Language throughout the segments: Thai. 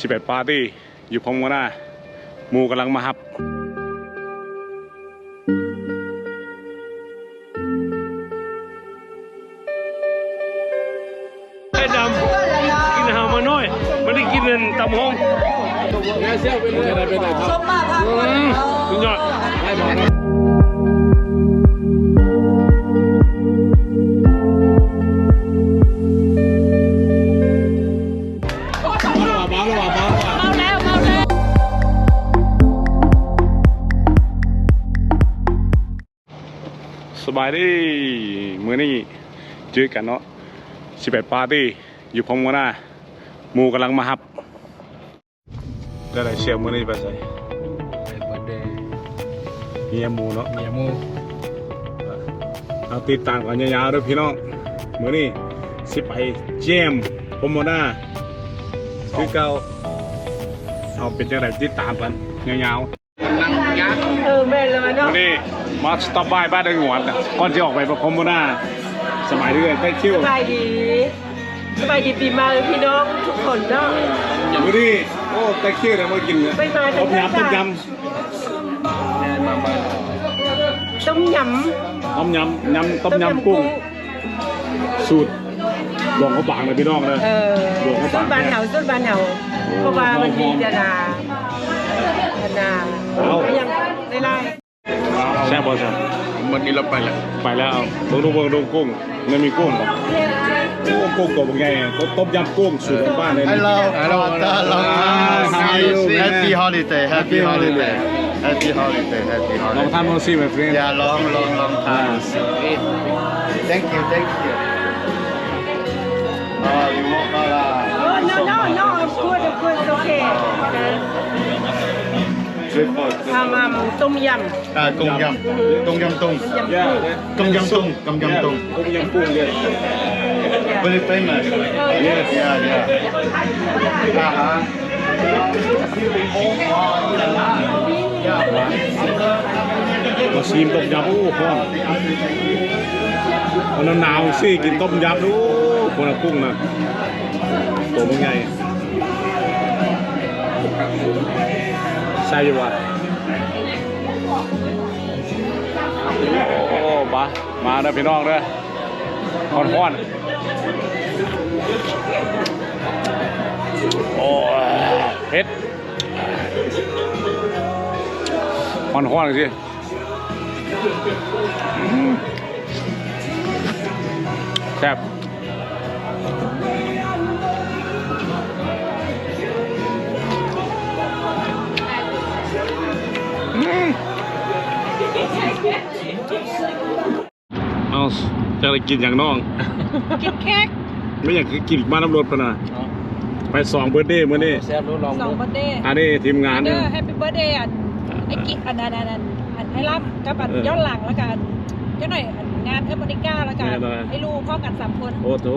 11ปาร์ตี้อยู่พร้อมกันหน้ามูกำลังมาฮับ จอกันเนาะสิบแปดปาร์ตี้อยู่พร้อมกันหน้าหมูกำลังมาฮับได้ไรเชียวมื้อนี้ไปใส่วันเดย์เฮียหมูเนาะเมียมูเอาติดตามกันยาวๆด้วยพี่น้องมื้อนี้สิไปเจมพรมหน้าคือเก่าเอาเป็นจังไดติดตามกันยาวๆนั่งยักษ์เออแม่เลยเนาะวันนี้มาสต็อปบายบ้านดังหวนก่อนจะออกไปประคมหน้า สมัยเรื่อยใต้คิวสบายดีสบายดีปีใหม่พี่น้องทุกคนเนาะวันนี้โอ้ใต้คิวเนี่ยมากินไปมาต้มยำต้มยต้มยำต้มยำยำำต้มยำกุ้งสูตรหลวงเขาบางเลยพี่น้องเลยเออส้นบานเหนาส้นบานเหนาเพราะว่ามันมีจนาจนายังได้ไล่ แซ่บบอสวันนี้เราไปแล้วไปแล้วเบิ่งดูเบิ่งดูกุ้งไม่มีกุ้งหรอโอ้กุ้งตัวเป็นไงต้มยำกุ้งสูตรของบ้านเลย Hello, Hello, Hello, hello. How are you, man? Happy holiday, happy Happy holiday. holiday, happy holiday, happy ลอง holiday. ทำโมซี่ไหมเพื่อน Yeah, long, long, long time. Thank you, thank you. Oh, you want that? Oh no no no of course of course it's okay ทริปเปิลทำอ่ำต้มยอ่าต้มยำต้มยำตุ้งำยำ Yeah, กุ้งต้มยำตุ้งต้มยำตุ้งต้มยำกุ้งเนี่ย very famous. Yes, yeah, yeah. Uh-huh. มาชิมต้มยำโอ้พ่อนมันหนาวๆสิกิ ใช่อยู่วะโอ้บะมาเด้อพี่น้องเด้อคอนคอนโอ้เผ็ดคอนคอนสิแซ่บ เอาจะได้กินอย่างน้อง กินเค้กไม่อยากกินมาน้ำรถปะนะไปสองเบอร์เดย์มื้อนี้แซ่บรู้ลองสองดูเบอร์เดย์อันนี้ทีมงานเดเนี่อยร์แฮปปี้เบิร์ดเดย์อันไอ้กิอันนั้นอันนั้นอันไอ้ล่ำกับอันเออย้อนหลังแล้วกันเจ้าหน่อยอันงานเอเมริกาแล้วกันแน่นอนไอ้ลูกพ่อกันสามคนโอ้โห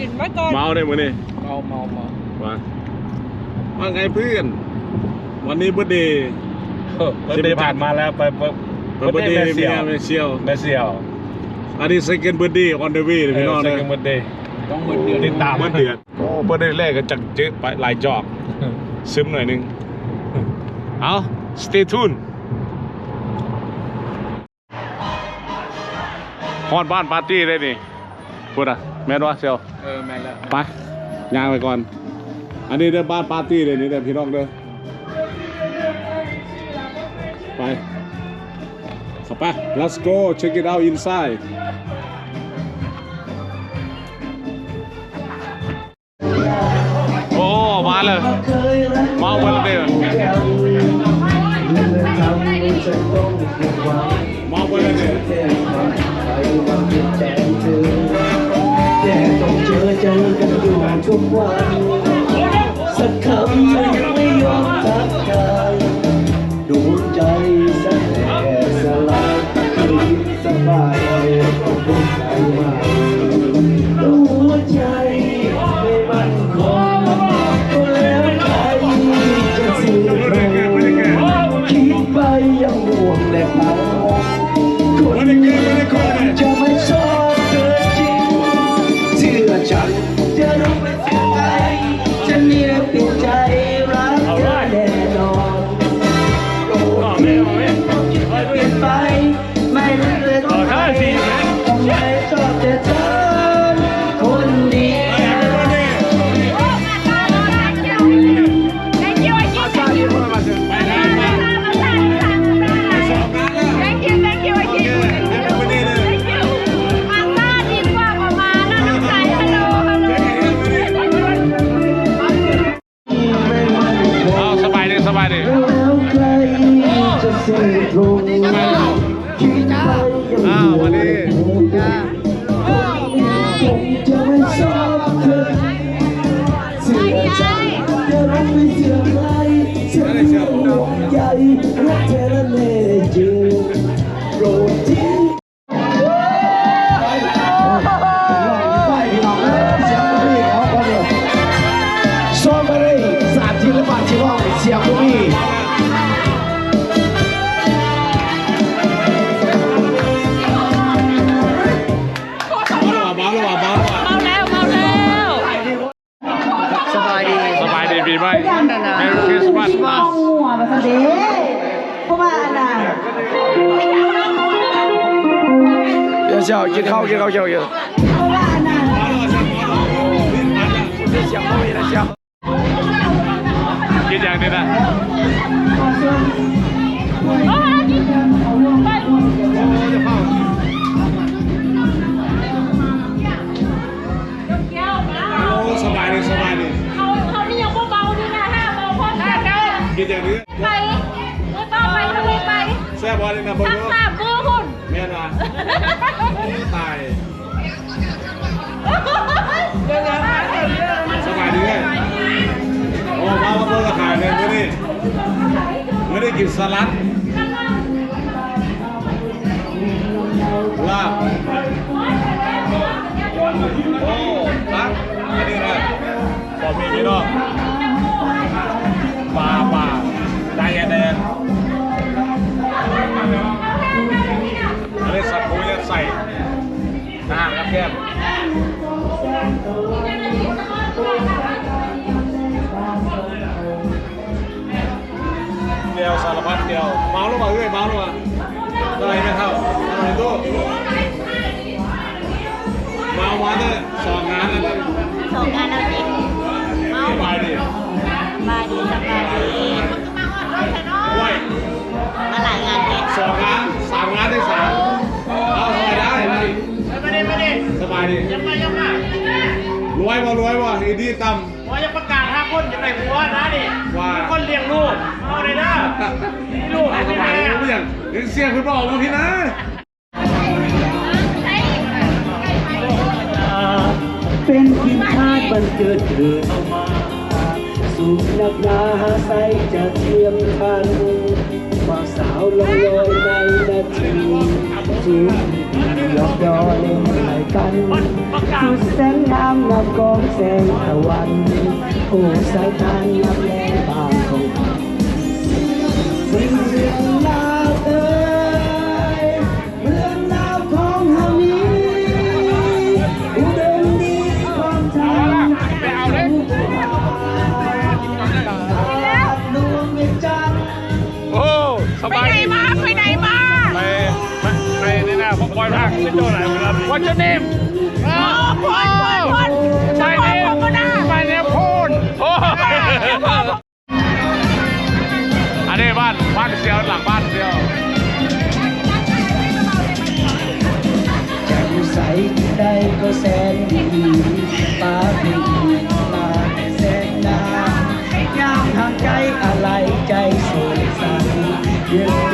กินไว้ก่อนเมาได้มื้อนี้เมาเมาเมาว่าว่าไงเพื่อน วันนี้เบอร์เดย์ เบิร์ดเดย์ผ่านมาแล้วไปเบิร์ดเบอร์เดย์แม่เมีเสี่ยยวเมเชียวแม่เสี่ยวอันนี้ second birthday on the way เลยพี่น้องเอเลอยเบิร์ดเดย์ต้องเบิร์ดเดือนติดตามเมื่อเดือนโอ้เบอร์เดย์แรกก็จักเจอไปหลายจอกซึมหน่อยหนึงเอา stay tuned ฮอดบ้านปาร์ตี้ได้นี่พูดอะแม่นวะเซลเออแม่นแล้วไปย่างไปก่อน อันนี้เด้อบ้านปาร์ตี้เลยนี่เด้อพี่น้องเด้อ ไปเข้าไป let's go check it out inside โอ้มาเลยมาเบอร์เดย์มาเบอร์เด เดี๋ยวเช้ากินข้าวกินข้าวเช้ากินเพราะว่าอันน่ะเสียงไม่มีนะเช้ากินอย่างนี้นะโอ้สบายดีสบายดีเขาเขานี่ยังเบาๆนี่นะห้าเบาพอกันเด้อกินอย่างนี้ไปไม่ต้องไปทะเลไปแซ่บวันนี้นะพ่อ นะตายสบายดีไงโอ้มามาเปิดขายเลยไม่ได้ไม่ได้กินสลัดลาบโอ้รักอันนี้นะบอมีพี่น้อง เดียวสารพัดเดียวเมาลงมาเรื่อยเมาหรือเปล่าอะไรไม่เท่าอะไรตู้เมามาตั้สองงานแล้วสองงานแล้วจริง คนจะไปหัวนะดิว่ามีคนเลี้ยงลูกเอาเลยนะลูกเอาสให้บายแม่ดีไม่อย่างยังเสียงคุณบอกมาพี่นะเป็นพิมพ์คาดบันเกิดเกิดเอามาสุขนักหนาหาใสจะเทียมทันบ่าวสาวลงลอยในนาที จีหยอกยอเล่นไหลกันสุดแสงน้ำนับกองแสงตะวันโอ้สายตานนับแลบาง What's your name พอนพอนพอน My name My name พูนโอ้อันนี้บ้านบ้านเซียวหลังบ้านเซียวแจ่มใสได้ก็แสนดีป้าพี่มาแสนนานยามห่างใจอะไรใจโศกสันยังมีวัน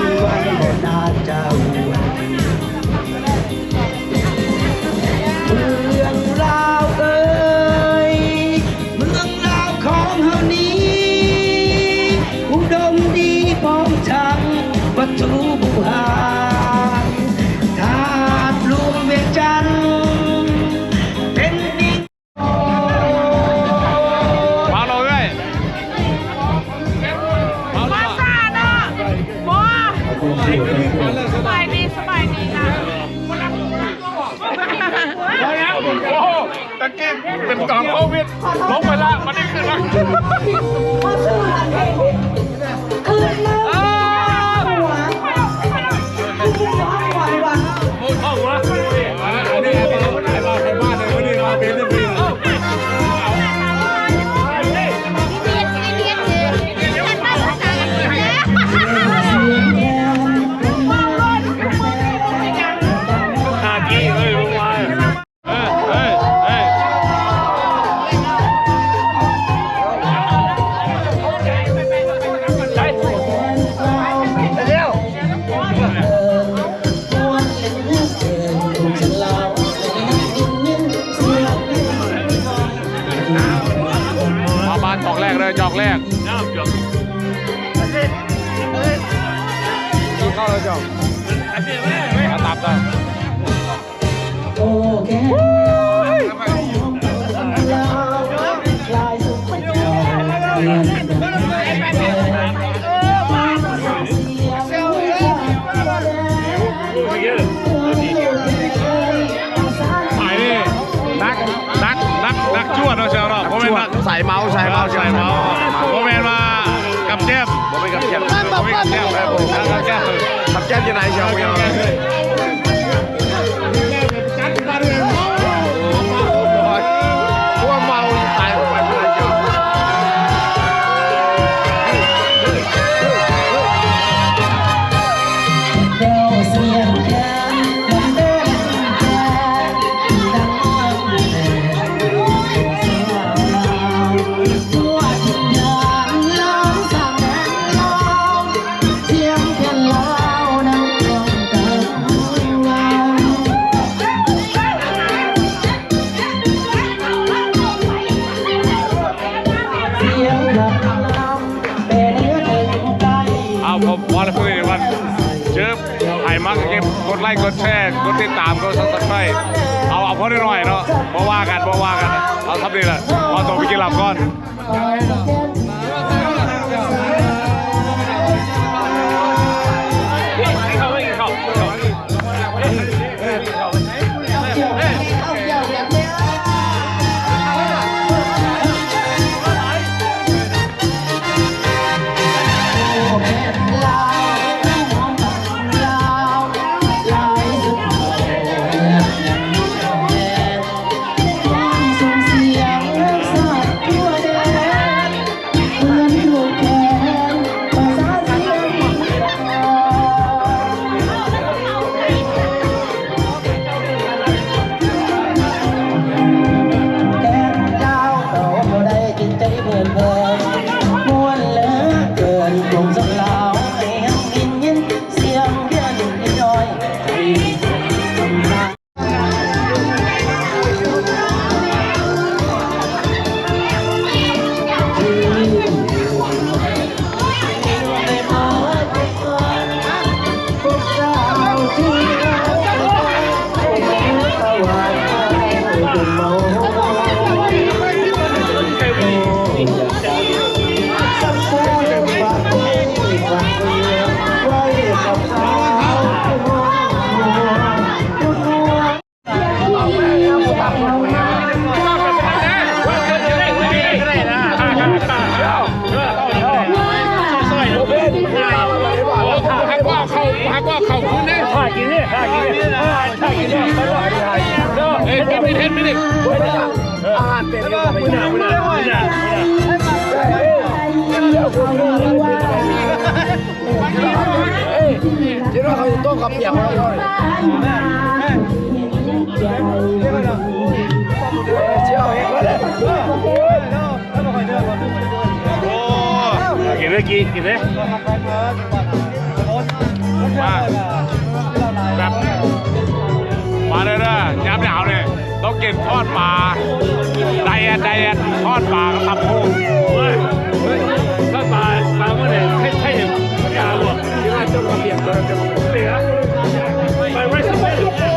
นักนักนักชั่วเนาะเชียวเนาะผมเป็นนักส่เมาสายเมาสายเมาผมเป็นมากับเจ็บโมเมนต์กับเจ็บโมเมนต์กับเจ็บครับกับเจ็บอยู่ไหนเชียวเชียว ก็เปียกแล้วเจ้าเห็นแล้วเลยแล้วมาคอยเดินมาดูโอ้กินเลยกินเลยมาแบบมาเลยนะย้ำเนายเนี่ยต้องเก็บทอดปลาไดแอดไดแอดทอดปลากับตับพุงเฮ้ยทอดปลาปลาเมื่อไหร่ใช่ใช่เนี่ยไม่เอาหรอกที่ว่าจนมาเปลี่ยนตัวจะ My wrist is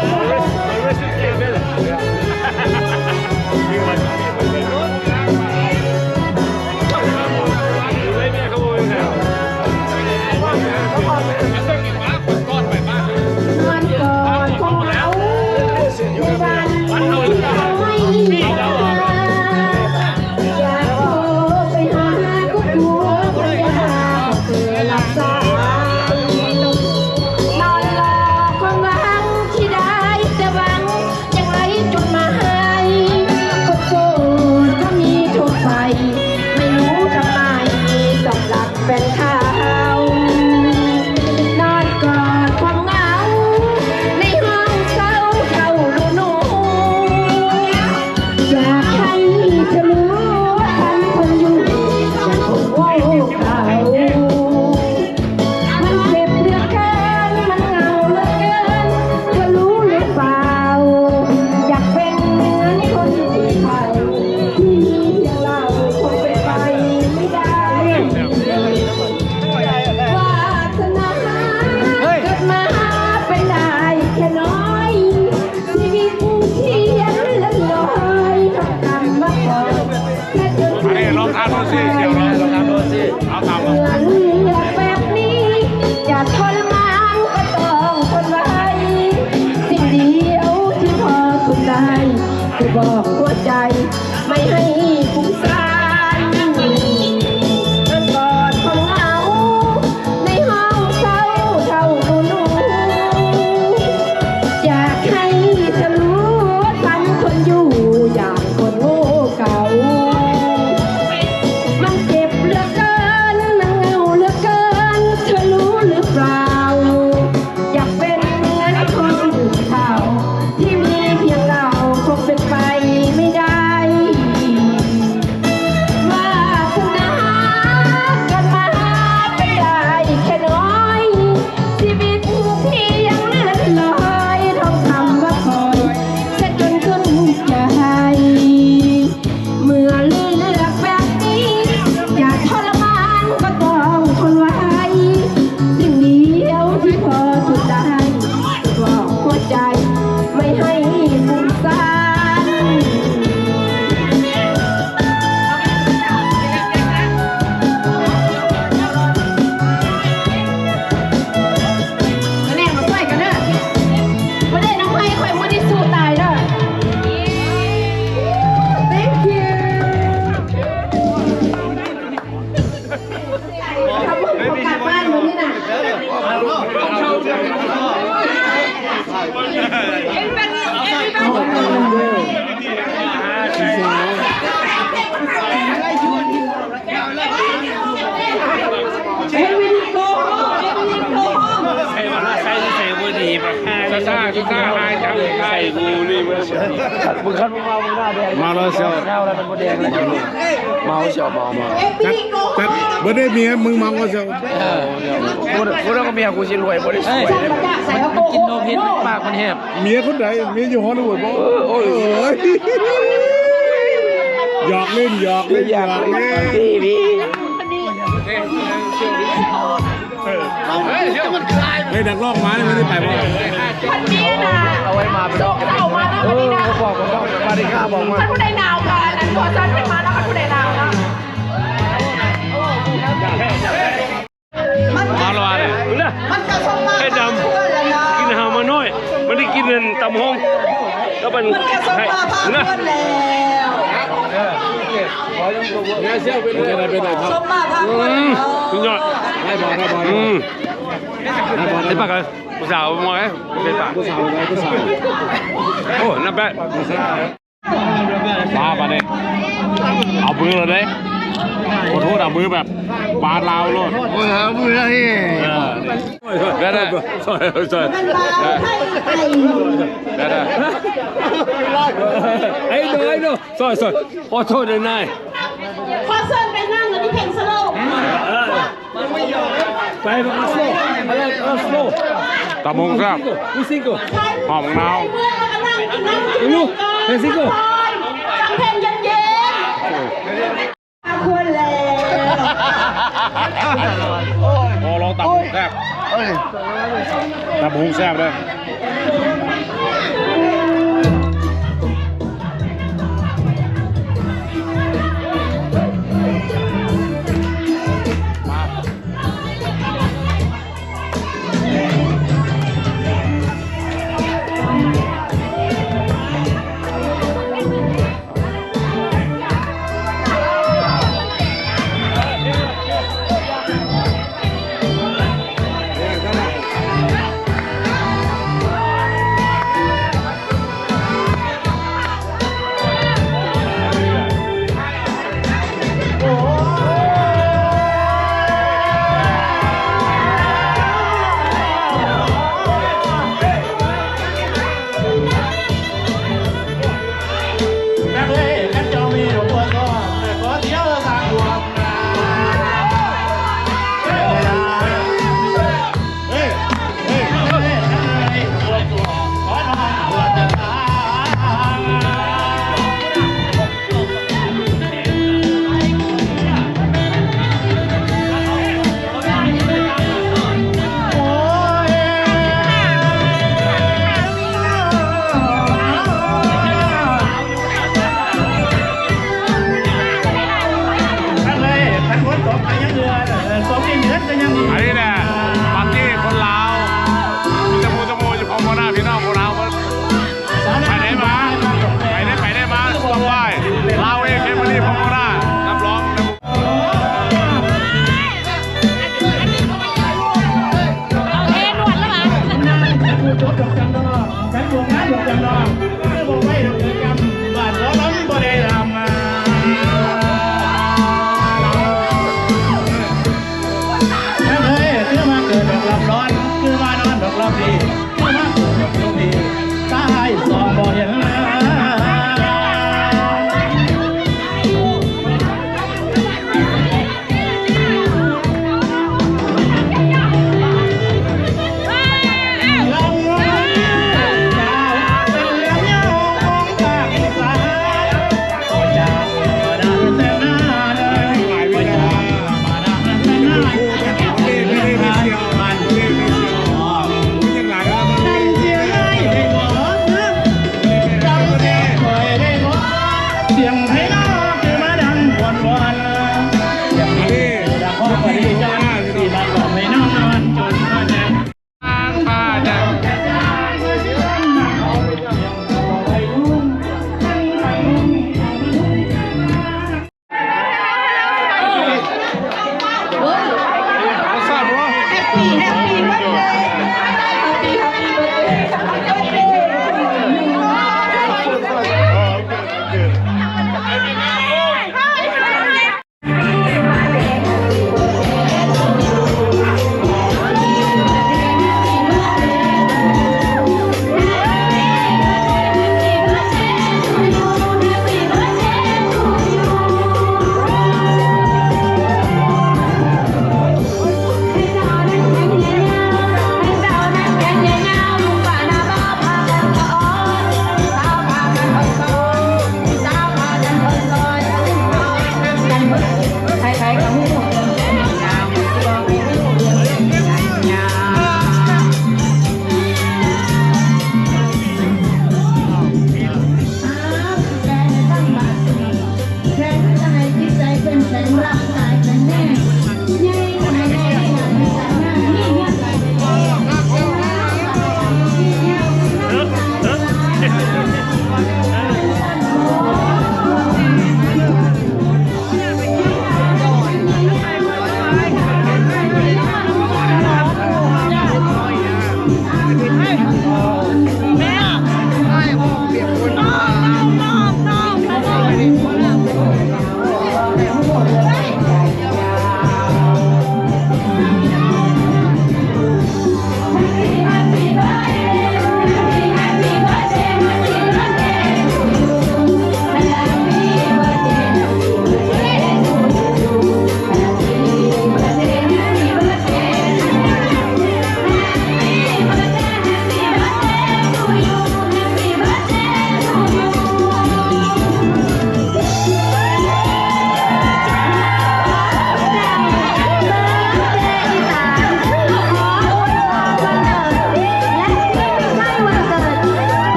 เมาเชียวเมาเมาจัดจัดเบอร์ได้เมียมึงมังก็เชียวกูกูแล้วก็เมียกูสิรวยบ่ได้สวยมันกินโนพิษปากมันแหบเมียคนไหนเมียอยู่ฮอลลีวูดบ่โอ้ยหยอกเล่นหยอกเล่นหยอกเล่นพี่พี่เฮ้ยดักลอกมานี่ไม่ได้ไปบ่คนนี้นะเอาไว้มาเป็นดอกเข้ามาแล้วเอคนอนี้นะเขาบอกผมว่ามาได้ค่าบอกมาท่านผู้ใดหนาวกัน อันพอจันขึ้นมาแล้วท่านผู้ใดนาวนะมาละเลยนะมันก็สมมาไอ้ดำกินหามาน้อยมันได้กินเงินตำห้องแล้วมันมันก็สมให้นะเนี่ยเชี่ยวเป็นอะไรเป็นอะไรครับสุดยอดให้บอลให้บอลให้บอลไอ้ปากเลยผู้สาวมองไอ้ไอ้ปากผู้สาวผู้สาวโอ้นับแปะมาปะเนี่ยเอามือเลยขอโทษเอามือแบบปาดลาวโลดโอ้ยเอามือนี่ได้ได้ซอยซอยมันลาวให้ไทยได้ได้ไอ้เด้อไอ้เด้อซอยซอยขอโทษเลยนายพอเซิร์นไปนั่งอยู่ที่เพนสโลปไปมาสโลมาเลยมาสโลตามงครับวิซิโกหอมนาวเมื่อแล้วก็นั่งกินนั่งกินนั่งกินเฮ้ยซิโก้ ฟังเพลงเย็นๆ ควรแล้วโอ้ลองตำแซ่บตำหงแซ่บเลยเ